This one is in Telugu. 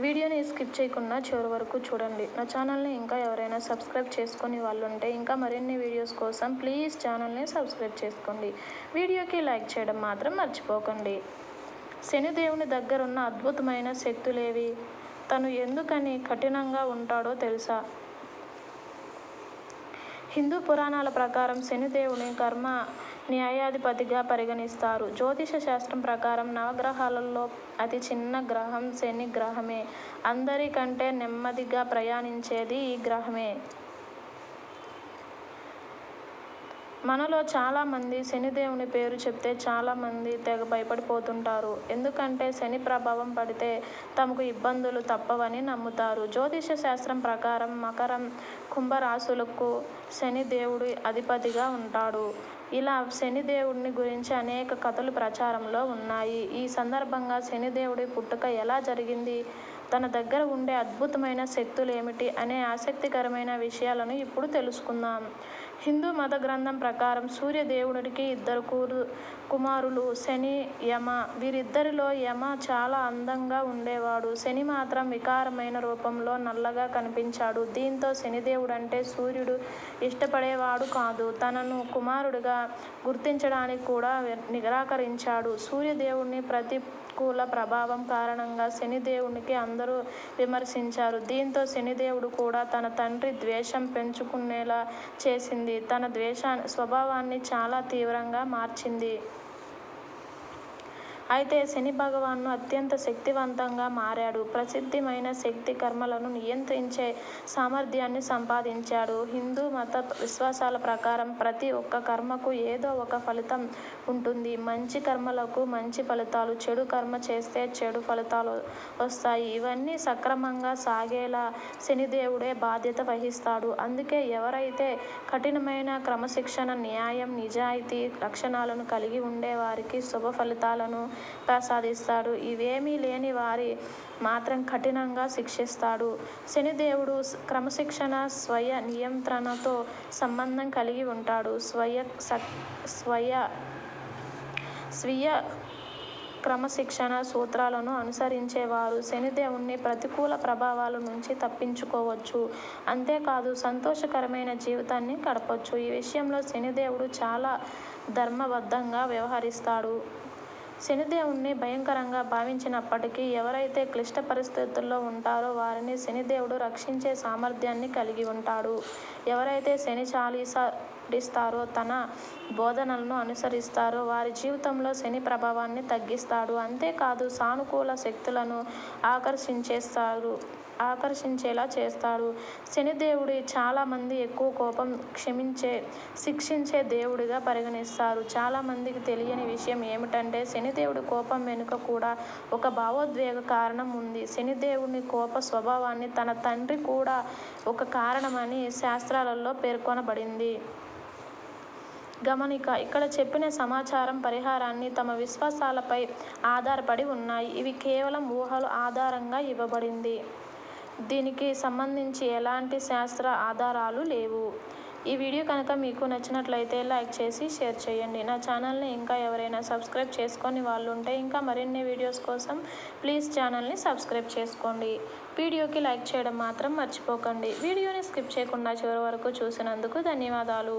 వీడియోని స్కిప్ చేయకుండా చివరి వరకు చూడండి. నా ఛానల్ని ఇంకా ఎవరైనా సబ్స్క్రైబ్ చేసుకుని వాళ్ళు ఉంటే ఇంకా మరిన్ని వీడియోస్ కోసం ప్లీజ్ ఛానల్ని సబ్స్క్రైబ్ చేసుకోండి. వీడియోకి లైక్ చేయడం మాత్రం మర్చిపోకండి. శనిదేవుని దగ్గరున్న అద్భుతమైన శక్తులేవి? తను ఎందుకని కఠినంగా ఉంటాడో తెలుసా? హిందూ పురాణాల ప్రకారం శనిదేవుని కర్మ న్యాయాధిపతిగా పరిగణిస్తారు. జ్యోతిష శాస్త్రం ప్రకారం నవగ్రహాలలో అతి చిన్న గ్రహం శని గ్రహమే. అందరికంటే నెమ్మదిగా ప్రయాణించేది ఈ గ్రహమే. మనలో చాలామంది శనిదేవుని పేరు చెప్తే చాలామంది తెగ భయపడిపోతుంటారు. ఎందుకంటే శని ప్రభావం పడితే తమకు ఇబ్బందులు తప్పవని నమ్ముతారు. జ్యోతిష శాస్త్రం ప్రకారం మకరం కుంభరాశులకు శనిదేవుడు అధిపతిగా ఉంటాడు. ఇలా శనిదేవుడిని గురించి అనేక కథలు ప్రచారంలో ఉన్నాయి. ఈ సందర్భంగా శనిదేవుడి పుట్టుక ఎలా జరిగింది? తన దగ్గర ఉండే అద్భుతమైన శక్తులు ఏమిటి? అనే ఆసక్తికరమైన విషయాలను ఇప్పుడు తెలుసుకుందాం. హిందూ మత గ్రంథం ప్రకారం సూర్యదేవుడికి ఇద్దరు కూరు కుమారులు శని యమ. వీరిద్దరిలో యమ చాలా అందంగా ఉండేవాడు. శని మాత్రం వికారమైన రూపంలో నల్లగా కనిపించాడు. దీంతో శనిదేవుడు అంటే సూర్యుడు ఇష్టపడేవాడు కాదు. తనను కుమారుడిగా గుర్తించడానికి కూడా నిరాకరించాడు. సూర్యదేవుడిని ప్రతికూల ప్రభావం కారణంగా శనిదేవునికి అందరూ విమర్శించారు. దీంతో శనిదేవుడు కూడా తన తండ్రి ద్వేషం పెంచుకునేలా చేసింది. తన ద్వేష స్వభావాన్ని చాలా తీవ్రంగా మార్చింది. అయితే శని భగవాన్ను అత్యంత శక్తివంతంగా మారాడు. ప్రసిద్ధమైన శక్తి కర్మలను నియంత్రించే సామర్థ్యాన్ని సంపాదించాడు. హిందూ మత విశ్వాసాల ప్రకారం ప్రతి ఒక్క కర్మకు ఏదో ఒక ఫలితం ఉంటుంది. మంచి కర్మలకు మంచి ఫలితాలు చెడు కర్మ చేస్తే చెడు ఫలితాలు వస్తాయి. ఇవన్నీ సక్రమంగా సాగేలా శనిదేవుడే బాధ్యత వహిస్తాడు. అందుకే ఎవరైతే కఠినమైన క్రమశిక్షణ న్యాయం నిజాయితీ లక్షణాలను కలిగి ఉండే వారికి శుభ ఫలితాలను ప్రసాదిస్తాడు. ఇవేమీ లేని వారి మాత్రం కఠినంగా శిక్షిస్తాడు. శనిదేవుడు క్రమశిక్షణ స్వయ నియంత్రణతో సంబంధం కలిగి ఉంటాడు. స్వయ స్వయ స్వీయ క్రమశిక్షణ సూత్రాలను అనుసరించేవారు. శనిదేవుణ్ణి ప్రతికూల ప్రభావాల నుంచి తప్పించుకోవచ్చు. అంతేకాదు సంతోషకరమైన జీవితాన్ని గడపవచ్చు ఈ విషయంలో శనిదేవుడు చాలా ధర్మబద్ధంగా వ్యవహరిస్తాడు. శనిదేవుణ్ణి భయంకరంగా భావించినప్పటికీ ఎవరైతే క్లిష్ట పరిస్థితుల్లో ఉంటారో వారిని శనిదేవుడు రక్షించే సామర్థ్యాన్ని కలిగి ఉంటాడు. ఎవరైతే శని చాలీసా పాటిస్తారో తన బోధనలను అనుసరిస్తారో వారి జీవితంలో శని ప్రభావాన్ని తగ్గిస్తాడు. అంతేకాదు సానుకూల శక్తులను ఆకర్షించేస్తారు ఆకర్షించేలా చేస్తాడు శనిదేవుడి చాలామంది ఎక్కువ కోపం క్షమించే శిక్షించే దేవుడిగా పరిగణిస్తారు. చాలామందికి తెలియని విషయం ఏమిటంటే శనిదేవుడి కోపం వెనుక కూడా ఒక భావోద్వేగ కారణం ఉంది. శనిదేవుని కోప స్వభావాన్ని తన తండ్రి కూడా ఒక కారణమని శాస్త్రాలలో పేర్కొనబడింది. గమనిక ఇక్కడ చెప్పిన సమాచారం పరిహారాన్ని తమ విశ్వాసాలపై ఆధారపడి ఉన్నాయి. ఇవి కేవలం ఊహలు ఆధారంగా ఇవ్వబడింది. దీనికి సంబంధించి ఎలాంటి శాస్త్ర ఆధారాలు లేవు. ఈ వీడియో కనుక మీకు నచ్చినట్లయితే లైక్ చేసి షేర్ చేయండి. నా ఛానల్ని ఇంకా ఎవరైనా సబ్స్క్రైబ్ చేసుకొని వాళ్ళు ఉంటే ఇంకా మరిన్ని వీడియోస్ కోసం ప్లీజ్ ఛానల్ని సబ్స్క్రైబ్ చేసుకోండి. వీడియోకి లైక్ చేయడం మాత్రం మర్చిపోకండి. వీడియోని స్కిప్ చేయకుండా చివరి వరకు చూసినందుకు ధన్యవాదాలు.